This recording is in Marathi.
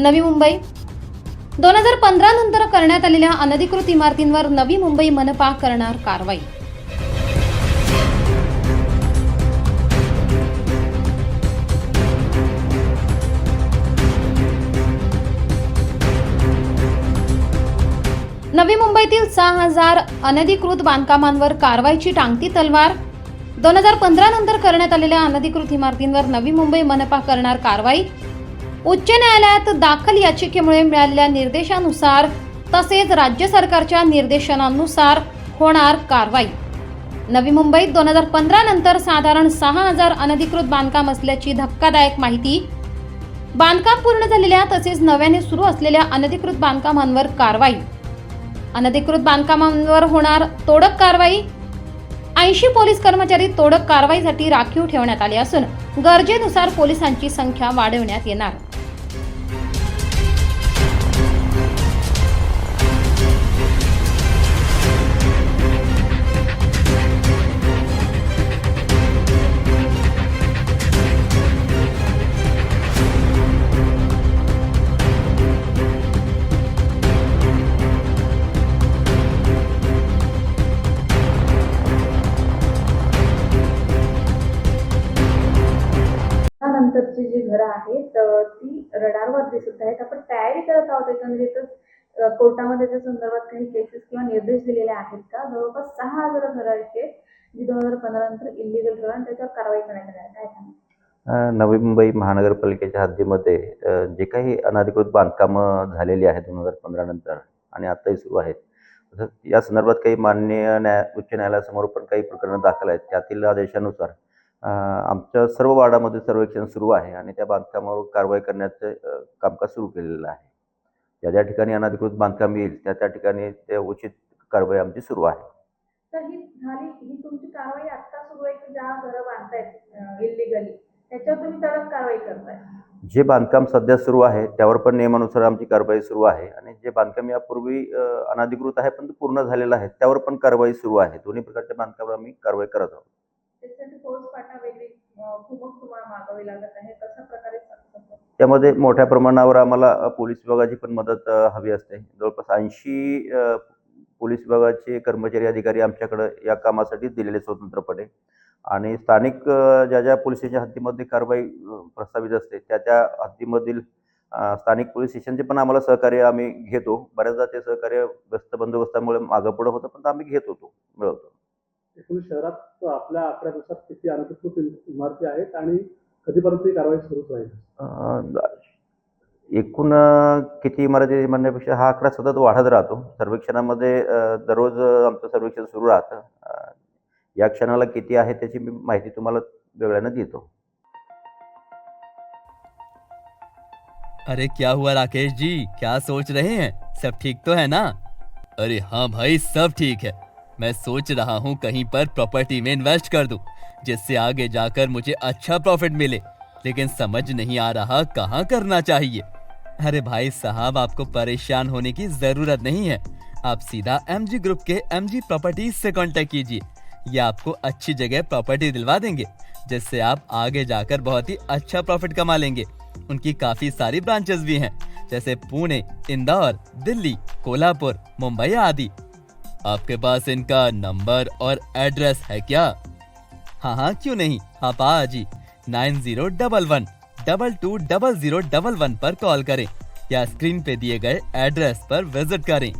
नवी मुंबई. दोन हजार पंधरा नंतर करण्यात आलेल्या अनधिकृत इमारतींवर नवी मुंबई मनपा करणार कारवाई. नवी मुंबईतील सहा हजार अनधिकृत बांधकामांवर कारवाईची टांगती तलवार. दोन हजार पंधरा नंतर करण्यात आलेल्या अनधिकृत इमारतींवर नवी मुंबई मनपा करणार कारवाई. उच्च न्यायालयात दाखल याचिकेमुळे मिळालेल्या निर्देशानुसार तसेच राज्य सरकारच्या निर्देशनानुसार होणार कारवाई. नवी मुंबईत दोन हजार पंधरा नंतर साधारण सहा हजार अनधिकृत बांधकाम असल्याची धक्कादायक माहिती. बांधकाम पूर्ण झालेल्या तसेच नव्याने सुरू असलेल्या अनधिकृत बांधकामांवर कारवाई. अनधिकृत बांधकामांवर होणार तोडक कारवाई. ऐंशी पोलीस कर्मचारी तोडक कारवाईसाठी राखीव ठेवण्यात आले असून गरजेनुसार पोलिसांची संख्या वाढवण्यात येणार. त्यानंतरची जी घरं आहेत ती रडारवर दिसत आहेत. आपण तयारी करत आहोत एकंदरीतच कोर्टामध्ये त्या संदर्भात काही केसेस किंवा निर्देश दिलेले आहेत का? जवळपास सहा हजार घरं आहेत जी दोन हजार पंधरा नंतर इलिगल घरं आणि त्याच्यावर कारवाई करण्यात येणार. आहे. काय सांगा नवी मुंबई महानगरपालिकेच्या हद्दीमध्ये जे काही अनधिकृत बांधकामं झालेली आहेत दोन हजार पंधरा नंतर आणि आत्ताही सुरू आहेत तसंच या संदर्भात काही मान्य न्याय उच्च न्यायालयासमोर पण काही प्रकरणं दाखल आहेत. त्यातील आदेशानुसार आमच्या सर्व वार्डामध्ये सर्वेक्षण सुरू आहे आणि त्या बांधकामावर कारवाई करण्याचं कामकाज सुरू केलेलं आहे. ज्या ज्या ठिकाणी अनधिकृत बांधकाम येईल त्या त्या ठिकाणी ते उचित कारवाई आमची सुरू आहे. तर ही झाली ही तुमची कारवाई आता सुरू आहे की ज्या घरं बांधतायत इलिगली त्याच्यावर तुम्ही तडक कारवाई करताय? जे बांधकाम सध्या सुरू आहे त्यावर पण नियमानुसार आमची कारवाई सुरू आहे आणि जे बांधकाम यापूर्वी अनधिकृत आहे पण पूर्ण झालेलं आहे त्यावर पण कारवाई सुरू आहे. दोन्ही प्रकारच्या बांधकामावर आम्ही कारवाई करत आहोत. त्यामध्ये मोठ्या प्रमाणावर आम्हाला पोलीस विभागाची पण मदत हवी असते. जवळपास ऐंशी पोलीस विभागाचे कर्मचारी अधिकारी आमच्याकडे या कामासाठी दिलेले स्वतंत्रपणे आणि स्थानिक ज्या ज्या पोलीस स्टेशन हद्दीमध्ये कारवाई प्रस्तावित असते त्या त्या हद्दीमधील स्थानिक पोलीस स्टेशनचे पण आम्हाला सहकार्य आम्ही घेतो. बऱ्याचदा ते सहकार्य व्यस्त बंदोबस्तामुळे मागं पुढं होतं पण आम्ही घेत होतो मिळवतो. एकूण शहरात आपल्या आकड्यानुसार किती अनधिकृत इमारती आहेत आणि कधीपर्यंत ही कारवाई सुरूच राहील? एकूण किती इमारती म्हणण्यापेक्षा हा आकडा सतत वाढत राहतो. सर्वेक्षणामध्ये दररोज आमचं सर्वेक्षण सुरू राहतं. या क्षणाला किती आहे त्याची मी माहिती तुम्हाला वेगळ्यानं देतो. अरे क्या हुआ राकेश जी क्या सोच रहे हैं? सब ठीक तो है ना? अरे हाँ भाई सब ठीक है। मैं सोच रहा हूँ कहीं पर प्रॉपर्टी में इन्वेस्ट कर दूँ, जिससे आगे जाकर मुझे अच्छा प्रॉफिट मिले। लेकिन समझ नहीं आ रहा कहाँ करना चाहिए। अरे भाई साहब, आपको परेशान होने की ज़रूरत नहीं है। आप सीधा एमजी ग्रुप के एमजी प्रॉपर्टीज़ से कांटेक्ट कीजिए। ये आपको अच्छी जगह प्रॉपर्टी दिलवा देंगे, जिससे आप आगे जाकर बहुत ही अच्छा प्रॉफिट कमा लेंगे। उनकी काफ़ी सारी ब्रांचेस भी हैं, जैसे पुणे, इंदौर, दिल्ली, कोल्हापुर, मुंबई आदि। आपके पास इनका नंबर और एड्रेस है क्या? हाँ हाँ क्यों नहीं? आप आज ही nine zero double one, double two, double zero double one पर कॉल करें या स्क्रीन पे दिए गए एड्रेस पर विज़िट करें।